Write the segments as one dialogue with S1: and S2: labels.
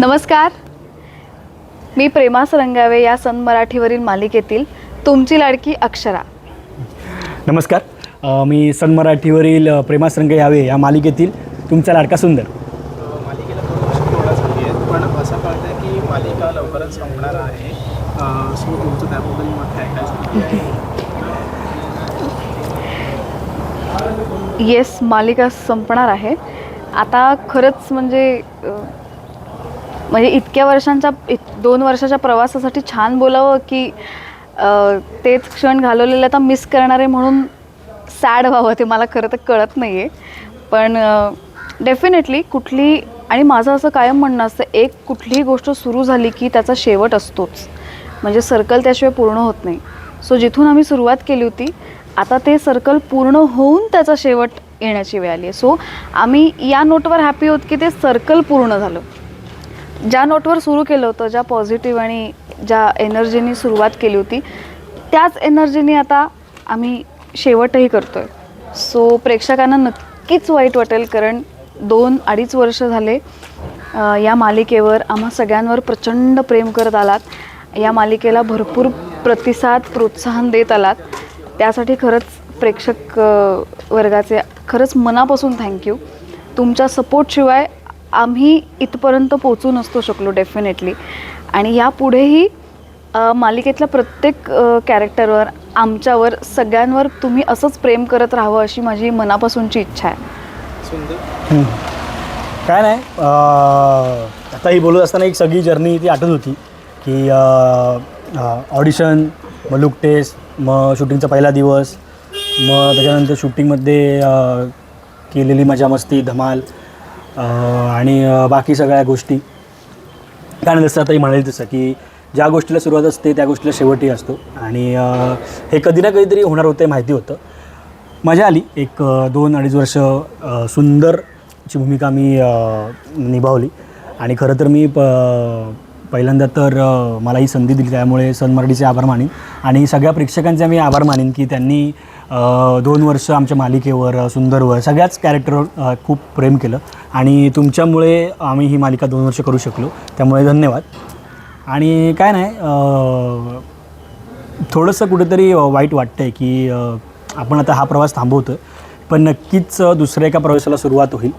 S1: नमस्कार. मी प्रेमा सरंगावे या सन मराठीवरील मालिकेतील तुमची लाडकी अक्षरा.
S2: नमस्कार. अ, मी सन मराठीवरील अ, प्रेमा संग यावे या मालिकेतील तुमचा लाडका सुंदर.
S3: मालिकेला झाली पण असं कळतं की मालिका लवकरच संपणार आहे. सो तुमचं त्याबद्दल मत काय? काय सांगता?
S1: येस मालिका संपणार आहे. आता खरंच म्हणजे अ, म्हणजे इतक्या वर्षांच्या इत दोन वर्षाच्या प्रवासासाठी छान बोलावं की तेच क्षण घालवलेले आता मिस करणारे म्हणून सॅड व्हावं ते मला खरं तर कळत नाही आहे पण डेफिनेटली कुठली आणि माझं असं कायम म्हणणं असतं एक कुठलीही गोष्ट सुरू झाली की त्याचा शेवट असतोच. म्हणजे सर्कल त्याशिवाय पूर्ण होत नाही. सो जिथून आम्ही सुरुवात केली होती आता ते सर्कल पूर्ण होऊन त्याचा शेवट येण्याची वेळ आली आहे. सो आम्ही या नोटवर हॅपी होत की ते सर्कल पूर्ण झालं. ज्या नोटवर सुरू केलं होतं ज्या पॉझिटिव्ह आणि ज्या एनर्जीनी सुरुवात केली होती त्याच एनर्जीनी आता आम्ही शेवटही करतो आहे सो प्रेक्षकांना नक्कीच वाईट वाटेल कारण दोन अडीच वर्ष झाले या मालिकेवर आम्हा सगळ्यांवर प्रचंड प्रेम करत आलात. या मालिकेला भरपूर प्रतिसाद प्रोत्साहन देत आलात. त्यासाठी खरंच प्रेक्षक वर्गाचे खरंच मनापासून थँक्यू तुमच्या सपोर्टशिवाय आम्ही इथपर्यंत पोचू नसतो शकलो डेफिनेटली आणि यापुढेही मालिकेतल्या प्रत्येक कॅरेक्टरवर आमच्यावर सगळ्यांवर तुम्ही असंच प्रेम करत राहावं अशी माझी मनापासूनची इच्छा आहे.
S3: सुंदर.
S2: काय नाही आता ही बोलत असताना एक सगळी जर्नी ती आठवत होती की ऑडिशन मग लुक टेस्ट मग शूटिंगचा पहिला दिवस मग त्याच्यानंतर शूटिंगमध्ये केलेली मजा मस्ती धमाल आणि बाकी सगळ्या गोष्टी. कारण जसं आताही म्हणाल तसं की ज्या गोष्टीला सुरुवात असते त्या गोष्टीला शेवटही असतो. आणि हे कधी ना कधीतरी होणार होते माहिती होतं. मजा आली. एक दोन अडीच वर्ष सुंदरची भूमिका मी निभावली. आणि खरं तर मी प पहिल्यांदा तर मला ही संधी दिली. त्यामुळे सन मराठीचे आभार मानीन. आणि सगळ्या प्रेक्षकांचे मी आभार मानीन की त्यांनी दोन वर्ष आमच्या मालिकेवर सुंदरवर सगळ्याच कॅरेक्टरवर खूप प्रेम केलं. आणि तुमच्यामुळे आम्ही ही मालिका दोन वर्ष करू शकलो. त्यामुळे धन्यवाद. आणि काय नाही थोडंसं कुठेतरी वाईट वाटतं आहे की आपण आता हा प्रवास थांबवतो पण नक्कीच दुसऱ्या एका प्रवासाला सुरुवात होईल.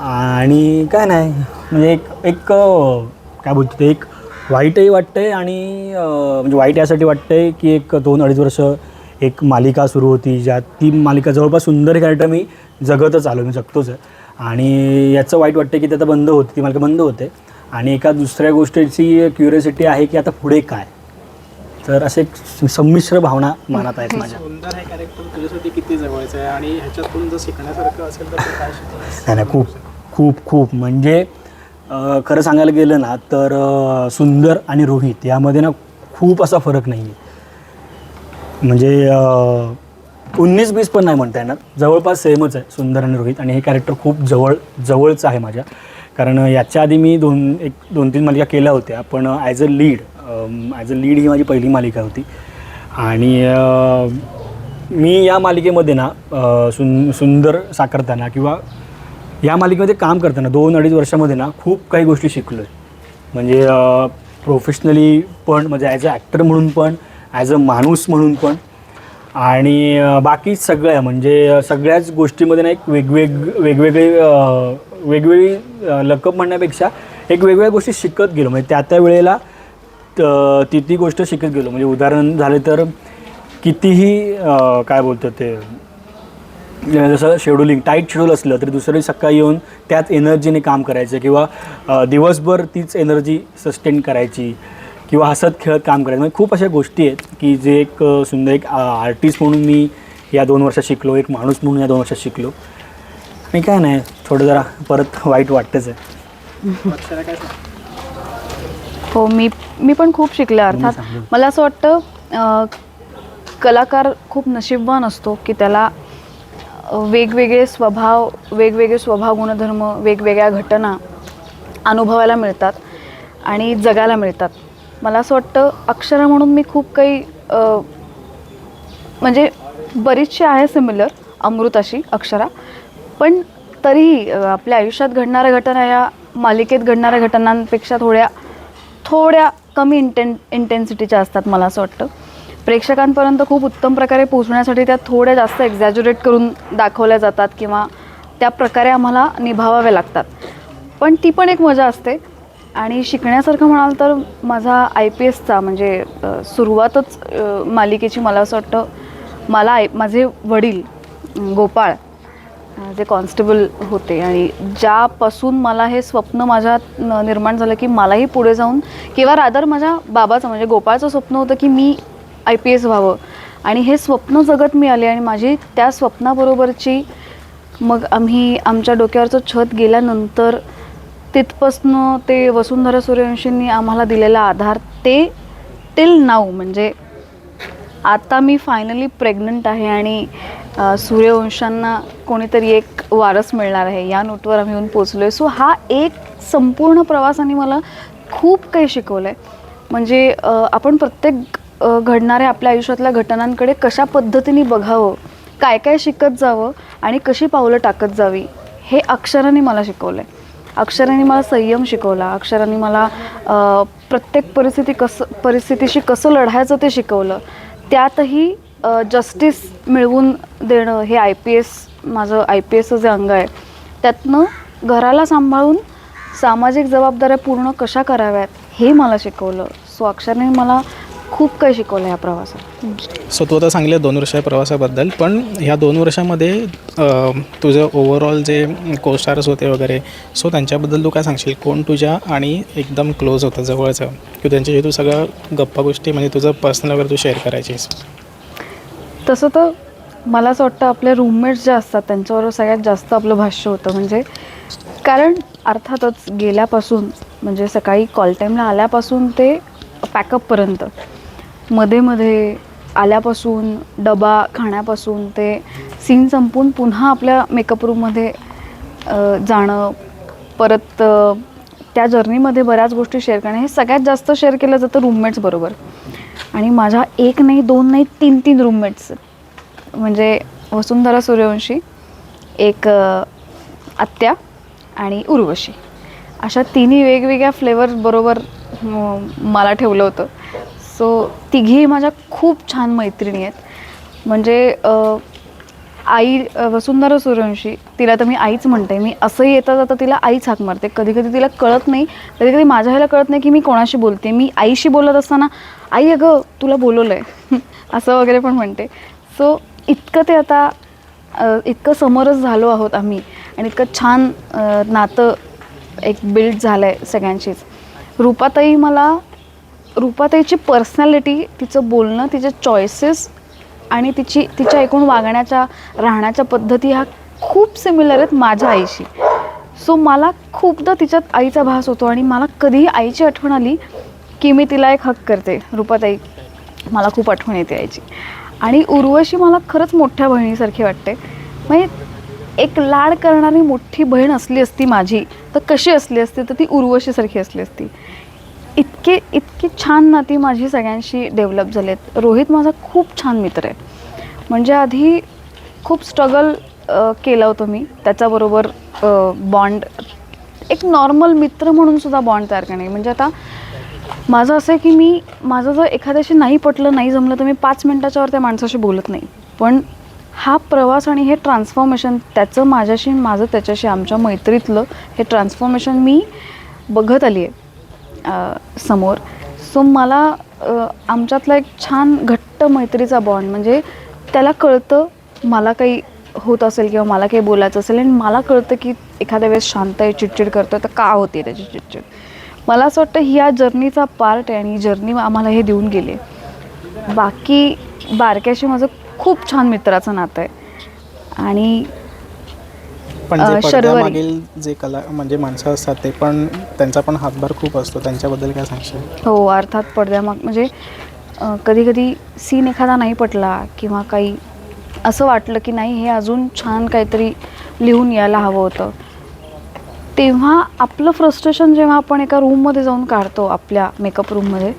S2: आणि काय नाही म्हणजे एक एक काय बोलतो ते एक वाईटही वाटतं आहे आणि म्हणजे वाईट यासाठी वाटतं आहे की एक दोन अडीच वर्ष एक मालिका सुरू होती ज्यात ती मालिका जवळपास सुंदर कॅरेक्टर मी जगतच आलो मी जगतोच आहे. आणि याचं वाईट वाटतं की ते आता बंद होते ती मालिका बंद होते. आणि एका दुसऱ्या गोष्टीची क्युरियोसिटी आहे की आता पुढे काय? तर असे एक संमिश्र भावना मनात आहेत माझ्या.
S3: सुंदर हे कॅरेक्टर तुझ्यासाठी किती जवळचं आहे? आणि ह्याच्यातून जर शिकण्यासारखं असेल तर तू काय शिकलास
S2: नाही नाही खूप खूप खूप. म्हणजे खरं सांगायला गेलं ना तर सुंदर आणि रोहित यामध्ये ना खूप असा फरक नाही आहे म्हणजे उन्नीस बीस पण नाही म्हणता येणार. जवळपास सेमच आहे सुंदर आणि रोहित. आणि हे कॅरेक्टर खूप जवळ जवळचं आहे माझ्या. कारण याच्या आधी मी दोन एक दोन तीन मालिका केल्या होत्या. पण as a lead as a lead ही माझी पहिली मालिका होती. आणि मी या मालिकेमध्ये ना सुन सुं सुंदर साकारताना किंवा या मालिकेमध्ये काम करताना दोन अडीच वर्षामध्ये ना खूप काही गोष्टी शिकलो आहे म्हणजे प्रोफेशनली पण म्हणजे ॲज अ ॲक्टर म्हणून पण ॲज अ माणूस म्हणून पण. आणि बाकी सगळ्या म्हणजे सगळ्याच गोष्टीमध्ये ना एक वेगवेग वेगवेगळे वेगवेगळी लकप म्हणण्यापेक्षा एक वेगवेगळ्या गोष्टी शिकत गेलो. म्हणजे त्या त्या वेळेला त- ती ती गोष्ट शिकत गेलो. म्हणजे उदाहरण झाले तर कितीही काय बोलतात ते जसं शेड्युलिंग टाईट शेड्यूल असलं तरी दुसऱ्या सकाळी येऊन त्याच एनर्जीने काम करायचं किंवा दिवसभर तीच एनर्जी सस्टेन करायची. किंवा हसत खेळत काम करायचं. म्हणजे खूप अशा गोष्टी आहेत की जे एक सुंदर एक आर्टिस्ट म्हणून मी या दोन वर्षात शिकलो एक माणूस म्हणून या दोन वर्षात शिकलो. आणि काय नाही थोडं जरा परत वाईट वाटतंच आहे.
S1: हो मी मी पण खूप शिकले अर्थात
S2: सांगेल.
S1: मला असं वाटतं कलाकार खूप नशीबवान असतो की त्याला वेगवेगळे स्वभाव वेगवेगळे स्वभाव गुणधर्म वेगवेगळ्या घटना अनुभवायला मिळतात आणि जगायला मिळतात. मला असं वाटतं अक्षरा म्हणून मी खूप काही म्हणजे बरीचशी आहे सिमिलर अमृताशी अक्षरा. पण तरीही आपल्या आयुष्यात घडणाऱ्या घटना या मालिकेत घडणाऱ्या घटनांपेक्षा थोड्या थोड्या कमी इंटेन इंटेन्सिटीच्या असतात मला असं वाटतं. प्रेक्षकांपर्यंत खूप उत्तम प्रकारे पोहोचण्यासाठी त्या थोड्या जास्त एक्झॅज्युरेट करून दाखवल्या जातात किंवा त्या प्रकारे आम्हाला निभावाव्या लागतात. पण ती पण एक मजा असते. आणि शिकण्यासारखं म्हणाल तर माझा आय पी एसचा म्हणजे सुरुवातच मालिकेची मला असं वाटतं मला आय माझे वडील गोपाळ जे कॉन्स्टेबल होते आणि ज्यापासून मला हे स्वप्न माझ्यात निर्माण झालं की मलाही पुढे जाऊन किंवा रादर माझ्या बाबाचं म्हणजे गोपाळचं स्वप्न होतं की मी आय पी एस व्हावं. आणि हे स्वप्न जगत मी आले आणि माझी त्या स्वप्नाबरोबरची मग आम्ही आमच्या डोक्यावरचं छत गेल्यानंतर तिथपासनं ते वसुंधरा सूर्यवंशींनी आम्हाला दिलेला आधार ते टिल नाऊ म्हणजे आता मी फायनली प्रेग्नंट आहे आणि सूर्यवंशांना कोणीतरी एक वारस मिळणार आहे या नोटवर आम्ही येऊन पोचलो आहे सो हा एक संपूर्ण प्रवासाने मला खूप काही शिकवलं आहे म्हणजे आपण प्रत्येक घडणाऱ्या आपल्या आयुष्यातल्या घटनांकडे कशा पद्धतीने बघावं काय काय शिकत जावं आणि कशी पावलं टाकत जावी हे अक्षराने मला शिकवलं आहे अक्षरांनी मला संयम शिकवला. अक्षरांनी मला प्रत्येक परिस्थिती कसं परिस्थितीशी कसं लढायचं ते शिकवलं. त्यातही जस्टिस मिळवून देणं हे आय पी एस माझं आय पी एसचं जे अंग आहे. त्यातनं घराला सांभाळून सामाजिक जबाबदाऱ्या पूर्ण कशा कराव्यात हे मला शिकवलं. सो अक्षराने मला खूप काही शिकवलं ह्या प्रवासात.
S3: सो तू आता सांगले दोन वर्षा प्रवासाबद्दल पण ह्या दोन वर्षामध्ये तुझं ओव्हरऑल जे कोस्टार्स होते वगैरे सो त्यांच्याबद्दल तू काय सांगशील? कोण तुझ्या आणि एकदम क्लोज होतं जवळचं? की त्यांच्याशी तू सगळं गप्पा गोष्टी म्हणजे तुझं पर्सनल वगैरे तू शेअर करायचीस?
S1: तसं तर मला असं वाटतं आपले रूममेट्स जे असतात त्यांच्याबरोबर सगळ्यात जास्त आपलं भाष्य होतं. म्हणजे कारण अर्थातच गेल्यापासून म्हणजे सकाळी कॉल टाईमला आल्यापासून ते पॅकअपपर्यंत मध्ये मध्ये आल्यापासून डबा खाण्यापासून ते सीन संपून पुन्हा आपल्या मेकअप रूममध्ये जाणं परत त्या जर्नीमध्ये बऱ्याच गोष्टी शेअर करणं हे सगळ्यात जास्त शेअर केलं जातं रूममेट्स बरोबर. आणि माझ्या एक नाही दोन नाही तीन तीन रूममेट्स म्हणजे वसुंधरा सूर्यवंशी एक आत्या आणि उर्वशी. अशा तिन्ही वेगवेगळ्या फ्लेवर बरोबर मला ठेवलं होतं. सो तिघी माझ्या खूप छान मैत्रिणी आहेत. म्हणजे आई वसुंधरा सूर्यवंशी तिला तर मी आईच म्हणते. मी असंही येता जाता तिला आईच हाक मारते. कधी कधी तिला कळत नाही. कधी कधी माझ्या ह्याला कळत नाही की मी कोणाशी बोलते. मी आईशी बोलत असताना आई अगं तुला बोलवलं आहे असं वगैरे पण म्हणते. सो इतकं ते आता इतकं समोरच झालो आहोत आम्ही. आणि इतकं छान नातं एक बिल्ड झालं आहे सगळ्यांशीच. रूपाताई मला रूपाताईची पर्सनॅलिटी तिचं बोलणं तिचे चॉईसेस आणि तिची तिच्या एकूण वागण्याच्या राहण्याच्या पद्धती ह्या खूप सिमिलर आहेत माझ्या आईशी. सो मला खूपदा तिच्यात आईचा भास होतो आणि मला कधीही आईची आठवण आली की मी तिला एक हक करते. रूपाताई मला खूप आठवण येते आईची. आणि उर्वशी मला खरंच मोठ्या बहिणीसारखी वाटते. म्हणजे एक लाड करणारी मोठी बहीण असली असती माझी तर कशी असली असती? तर ती उर्वशीसारखी असली असती. इतके इतकी छान नाती माझी सगळ्यांशी डेव्हलप झालेत. रोहित माझा खूप छान मित्र आहे. म्हणजे आधी खूप स्ट्रगल केलं होतं मी. त्याच्याबरोबर बॉन्ड एक नॉर्मल मित्र म्हणून सुद्धा बॉन्ड तयार करणे. म्हणजे आता माझं असं आहे की मी माझं जर एखाद्याशी नाही पटलं नाही जमलं तर मी पाच मिनटाच्या वर त्या माणसाशी बोलत नाही. पण हा प्रवास आणि हे ट्रान्सफॉर्मेशन त्याचं माझ्याशी माझं त्याच्याशी आमच्या मैत्रीतलं हे ट्रान्सफॉर्मेशन मी बघत आली आहे समोर. सो मला आमच्यातला एक छान घट्ट मैत्रीचा बॉन्ड म्हणजे त्याला कळतं मला काही होत असेल किंवा मला काही बोलायचं असेल आणि मला कळतं की एखाद्या वेळेस शांत आहे चिडचिड करतो तर का होते त्याची चिडचिड? मला असं वाटतं ही या जर्नीचा पार्ट आहे आणि ही जर्नी आम्हाला हे देऊन गेले. बाकी बारक्याशी माझं खूप छान मित्राचं नातं आहे. आणि
S3: पण जे
S1: शर्वरी.
S3: पडद्यामागील जे कला म्हणजे माणसं असतात ते पण त्यांचा पण हातभार खूप असतो. त्यांच्याबद्दल काय सांगशील?
S1: हो अर्थात पडद्यामाग म्हणजे कधी कधी सीन एखादा नाही पटला किंवा काही असं वाटलं की नाही हे अजून छान काहीतरी लिहून यायला हवं होतं. तेव्हा आपलं फ्रस्ट्रेशन जेव्हा आपण एका रूममध्ये जाऊन काढतो आपल्या मेकअप रूममध्ये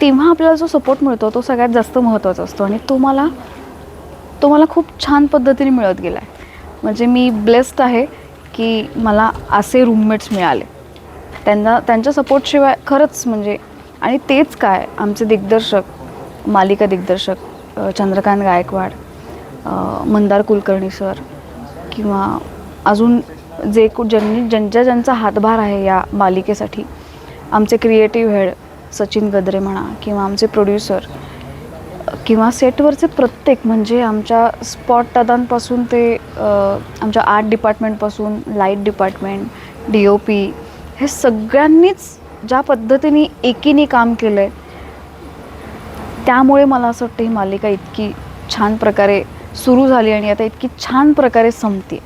S1: तेव्हा आपल्याला जो सपोर्ट मिळतो तो सगळ्यात जास्त महत्त्वाचा असतो. आणि तो मला तो मला खूप छान पद्धतीने मिळत गेला आहे म्हणजे मी ब्लेस्ड आहे की मला असे रूममेट्स मिळाले. त्यांना त्यांच्या सपोर्टशिवाय खरंच म्हणजे आणि तेच काय आमचे दिग्दर्शक मालिका दिग्दर्शक चंद्रकांत गायकवाड मंदार कुलकर्णी सर किंवा अजून जे कु ज्यांनी ज्यांच्या ज्यांचा हातभार आहे या मालिकेसाठी आमचे क्रिएटिव्ह हेड सचिन गद्रे म्हणा किंवा आमचे प्रोड्युसर किंवा सेटवरचे प्रत्येक म्हणजे आमच्या स्पॉट दादांपासून ते आमच्या art डिपार्टमेंटपासून light department D O P हे सगळ्यांनीच ज्या पद्धतीने एकीने काम केलं आहे त्यामुळे मला असं वाटतं ही मालिका इतकी छान प्रकारे सुरू झाली आणि आता इतकी छान प्रकारे संपते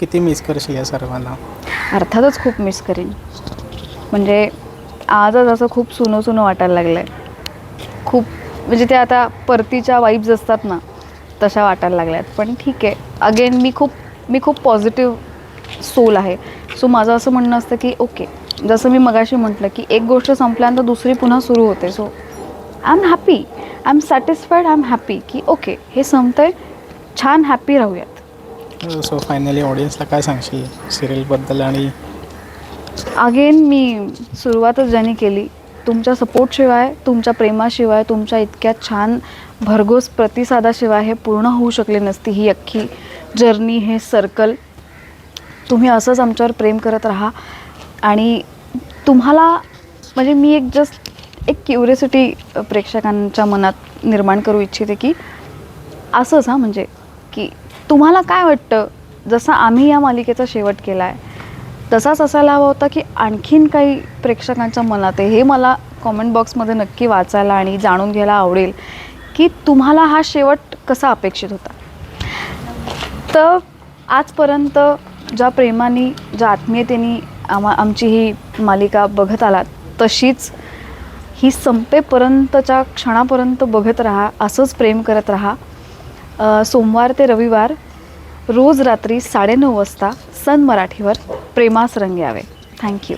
S3: किती मिस करशील या सर्वांना?
S1: अर्थातच खूप मिस करीन. म्हणजे आजच असं खूप सुनं सुनं वाटायला लागलं आहे खूप म्हणजे ते आता परतीच्या वाईब्स असतात ना तशा वाटायला लागल्यात. पण ठीक आहे. अगेन मी खूप मी खूप पॉझिटिव्ह सोल आहे. सो माझं असं म्हणणं असतं की ओके जसं मी मगाशी म्हटलं की एक गोष्ट संपल्यानंतर दुसरी पुन्हा सुरू होते. So I am happy I am satisfied I am happy की ओके हे संपतंय. छान हॅपी राहूयात.
S3: सो फायनली ऑडियन्सला काय सांगशील? सिरियलबद्दल आणि
S1: अगेन मी सुरुवातच ज्यांनी केली तुमच्या सपोर्टशिवाय तुमच्या प्रेमाशिवाय तुमच्या इतक्या छान भरघोस प्रतिसादाशिवाय हे पूर्ण होऊ शकले नसती ही अख्खी जर्नी हे सर्कल. तुम्ही असंच आमच्यावर प्रेम करत राहा. आणि तुम्हाला म्हणजे मी एक जस्ट एक क्युरिसिटी प्रेक्षकांच्या मनात निर्माण करू इच्छिते की असंच हां म्हणजे की तुम्हाला काय वाटतं? जसं आम्ही या मालिकेचा शेवट केला आहे तसाच असायला हवा होता की आणखीन काही प्रेक्षकांच्या मनात आहे. हे मला कॉमेंट बॉक्समध्ये नक्की वाचायला आणि जाणून घ्यायला आवडेल की तुम्हाला हा शेवट कसा अपेक्षित होता? तर आजपर्यंत ज्या प्रेमाने ज्या आत्मीयतेने आमा आमची ही मालिका बघत आलात तशीच ही संपेपर्यंतच्या क्षणापर्यंत बघत राहा असंच प्रेम करत राहा. सोमवार ते रविवार रोज रात्री साडेनऊ वाजता सन मराठीवर प्रेमास रंग यावे. थँक्यू